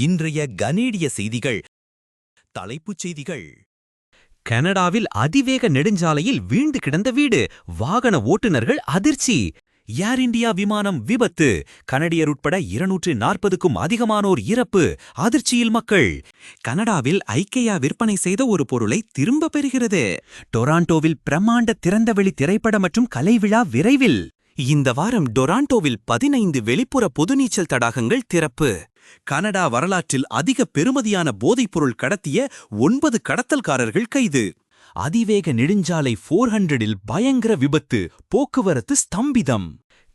இன்றைய கனேடிய செய்திகள். தலைப்புச் செய்திகள். கனடாவில் அதிவேக நெடுஞ்சாலையில் வீழ்ந்து கிடந்த வீடு. வாகன ஓட்டுநர்கள் அதிர்ச்சி. ஏர் இந்தியா விமானம் விபத்து. கனடியர் உட்பட இருநூற்று நாற்பதுக்கும் அதிகமானோர் இறப்பு. அதிர்ச்சியில் மக்கள். கனடாவில் ஐக்கியா விற்பனை செய்த ஒரு பொருளை திரும்ப பெறுகிறது. டொராண்டோவில் பிரம்மாண்ட திறந்தவெளி திரைப்பட மற்றும் கலை விழா விரைவில். இந்த வாரம் டொராண்டோவில் பதினைந்து வெளிப்புற பொதுநீச்சல் தடாகங்கள் திறப்பு. கனடா வரலாற்றில் அதிக பெறுமதியான போதைப்பொருள் கடத்திய ஒன்பது கடத்தல்காரர்கள் கைது. அதிவேக நெடுஞ்சாலை ஃபோர் ஹண்ட்ரடில் பயங்கர விபத்து போக்குவரத்து ஸ்தம்பிதம்.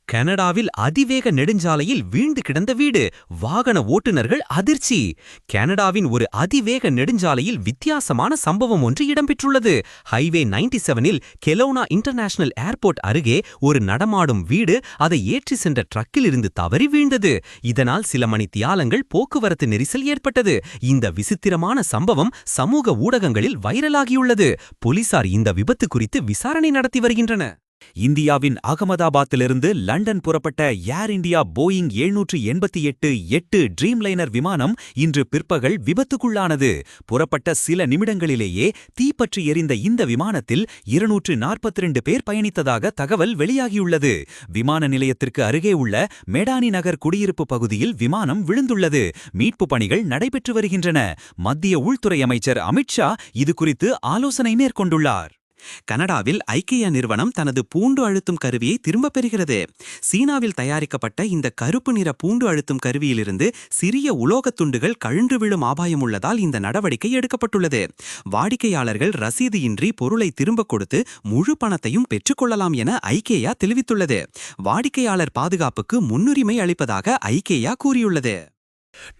கனடாவில் அதிவேக நெடுஞ்சாலையில் வீழ்ந்து கிடந்த வீடு. வாகன ஓட்டுநர்கள் அதிர்ச்சி. கனடாவின் ஒரு அதிவேக நெடுஞ்சாலையில் வித்தியாசமான சம்பவம் ஒன்று இடம்பெற்றுள்ளது. ஹைவே 97 செவனில் கெலோனா இன்டர்நேஷனல் ஏர்போர்ட் அருகே ஒரு நடமாடும் வீடு அதை ஏற்றி சென்ற ட்ரக்கில் இருந்து தவறி வீழ்ந்தது. இதனால் சில மணி தியாலங்கள் போக்குவரத்து நெரிசல் ஏற்பட்டது. இந்த விசித்திரமான சம்பவம் சமூக ஊடகங்களில் வைரலாகியுள்ளது. போலீசார் இந்த விபத்து குறித்து விசாரணை நடத்தி வருகின்றன இந்தியாவின் அகமதாபாத்திலிருந்து லண்டன் புறப்பட்ட ஏர் இந்தியா போயிங் எழுநூற்று எண்பத்தி எட்டு எட்டு ட்ரீம்லைனர் விமானம் இன்று பிற்பகல் விபத்துக்குள்ளானது. புறப்பட்ட சில நிமிடங்களிலேயே தீப்பற்றி எரிந்த இந்த விமானத்தில் இருநூற்று நாற்பத்தி பேர் பயணித்ததாக தகவல் வெளியாகியுள்ளது. விமான நிலையத்திற்கு அருகே உள்ள மெடானி நகர் குடியிருப்பு பகுதியில் விமானம் விழுந்துள்ளது. மீட்பு பணிகள் நடைபெற்று வருகின்றன. மத்திய உள்துறை அமைச்சர் அமித்ஷா இது குறித்து ஆலோசனை மேற்கொண்டுள்ளார். கனடாவில் ஐக்கிய நிறுவனம் தனது பூண்டு அழுத்தும் கருவியை திரும்பப் பெறுகிறது. சீனாவில் தயாரிக்கப்பட்ட இந்த கருப்பு நிற பூண்டு அழுத்தும் கருவியிலிருந்து சிறிய உலோகத் துண்டுகள் கழுன்று விழும் ஆபாயம் உள்ளதால் இந்த நடவடிக்கை எடுக்கப்பட்டுள்ளது. வாடிக்கையாளர்கள் ரசீது இன்றி பொருளை திரும்பக் கொடுத்து முழு பணத்தையும் பெற்றுக்கொள்ளலாம் என ஐகேயா தெரிவித்துள்ளது. வாடிக்கையாளர் பாதுகாப்புக்கு முன்னுரிமை அளிப்பதாக ஐகேயா கூறியுள்ளது.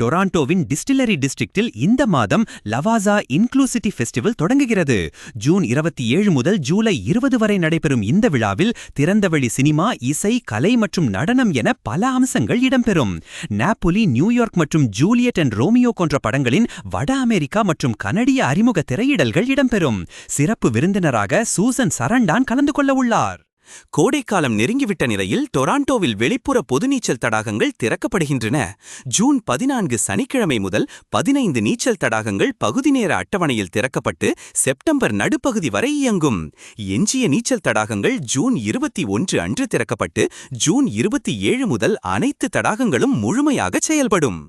டொராண்டோவின் டிஸ்டிலரி டிஸ்ட்ரிக்டில் இந்த மாதம் லவாசா இன்க்ளூசிட்டி ஃபெஸ்டிவல் தொடங்குகிறது. ஜூன் இருபத்தி ஏழு முதல் ஜூலை இருபது வரை நடைபெறும் இந்த விழாவில் திறந்தவெளி சினிமா இசை கலை மற்றும் நடனம் என பல அம்சங்கள் இடம்பெறும். நாப்பொலி நியூயார்க் மற்றும் ஜூலியட் அண்ட் ரோமியோ போன்ற படங்களின் வட அமெரிக்கா மற்றும் கனடிய அறிமுக திரையிடல்கள் இடம்பெறும். சிறப்பு விருந்தினராக சூசன் சரண்டான் கலந்து கொள்ள உள்ளார். கோடைக்காலம் நெருங்கிவிட்ட நிலையில் டொராண்டோவில் வெளிப்புற பொதுநீச்சல் தடாகங்கள் திறக்கப்படுகின்றன. ஜூன் பதினான்கு சனிக்கிழமை முதல் பதினைந்து நீச்சல் தடாகங்கள் பகுதி நேர அட்டவணையில் திறக்கப்பட்டு செப்டம்பர் நடுப்பகுதி வரை இயங்கும். எஞ்சிய நீச்சல் தடாகங்கள் ஜூன் இருபத்தி ஒன்று அன்று திறக்கப்பட்டு ஜூன் இருபத்தி ஏழு முதல் அனைத்து தடாகங்களும் முழுமையாக செயல்படும்.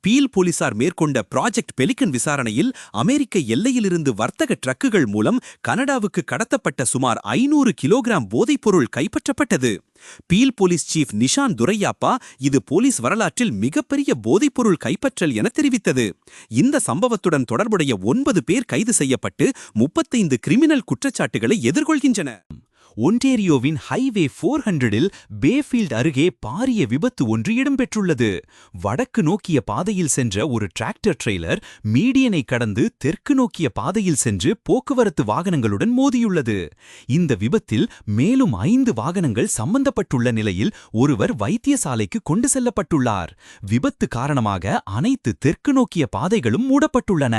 பீல் போலீசார் மேற்கொண்ட ப்ராஜெக்ட் பெலிகன் விசாரணையில் அமெரிக்க எல்லையிலிருந்து வர்த்தக ட்ரக்குகள் மூலம் கனடாவுக்கு கடத்தப்பட்ட சுமார் ஐநூறு கிலோகிராம் போதைப்பொருள் கைப்பற்றப்பட்டது. Peel police chief Nishan Duraiappah இது போலீஸ் வரலாற்றில் மிகப்பெரிய போதைப்பொருள் கைப்பற்றல் என தெரிவித்தது. இந்த சம்பவத்துடன் தொடர்புடைய ஒன்பது பேர் கைது செய்யப்பட்டு முப்பத்தைந்து கிரிமினல் குற்றச்சாட்டுகளை எதிர்கொள்கின்றன ஒன்டேரியோவின் ஹைவே ஃபோர் ஹண்ட்ரடில் பேஃபீல்ட் அருகே பாரிய விபத்து ஒன்று இடம்பெற்றுள்ளது. வடக்கு நோக்கிய பாதையில் சென்ற ஒரு டிராக்டர் ட்ரெய்லர் மீடியனை கடந்து தெற்கு நோக்கிய பாதையில் சென்று போக்குவரத்து வாகனங்களுடன் மோதியுள்ளது. இந்த விபத்தில் மேலும் ஐந்து வாகனங்கள் சம்பந்தப்பட்டுள்ள நிலையில் ஒருவர் வைத்தியசாலைக்கு கொண்டு செல்லப்பட்டுள்ளார். விபத்து காரணமாக அனைத்து தெற்கு நோக்கிய பாதைகளும் மூடப்பட்டுள்ளன.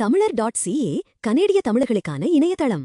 தமிழர் டாட் சிஏ கனேடிய தமிழர்களுக்கான இணையதளம்.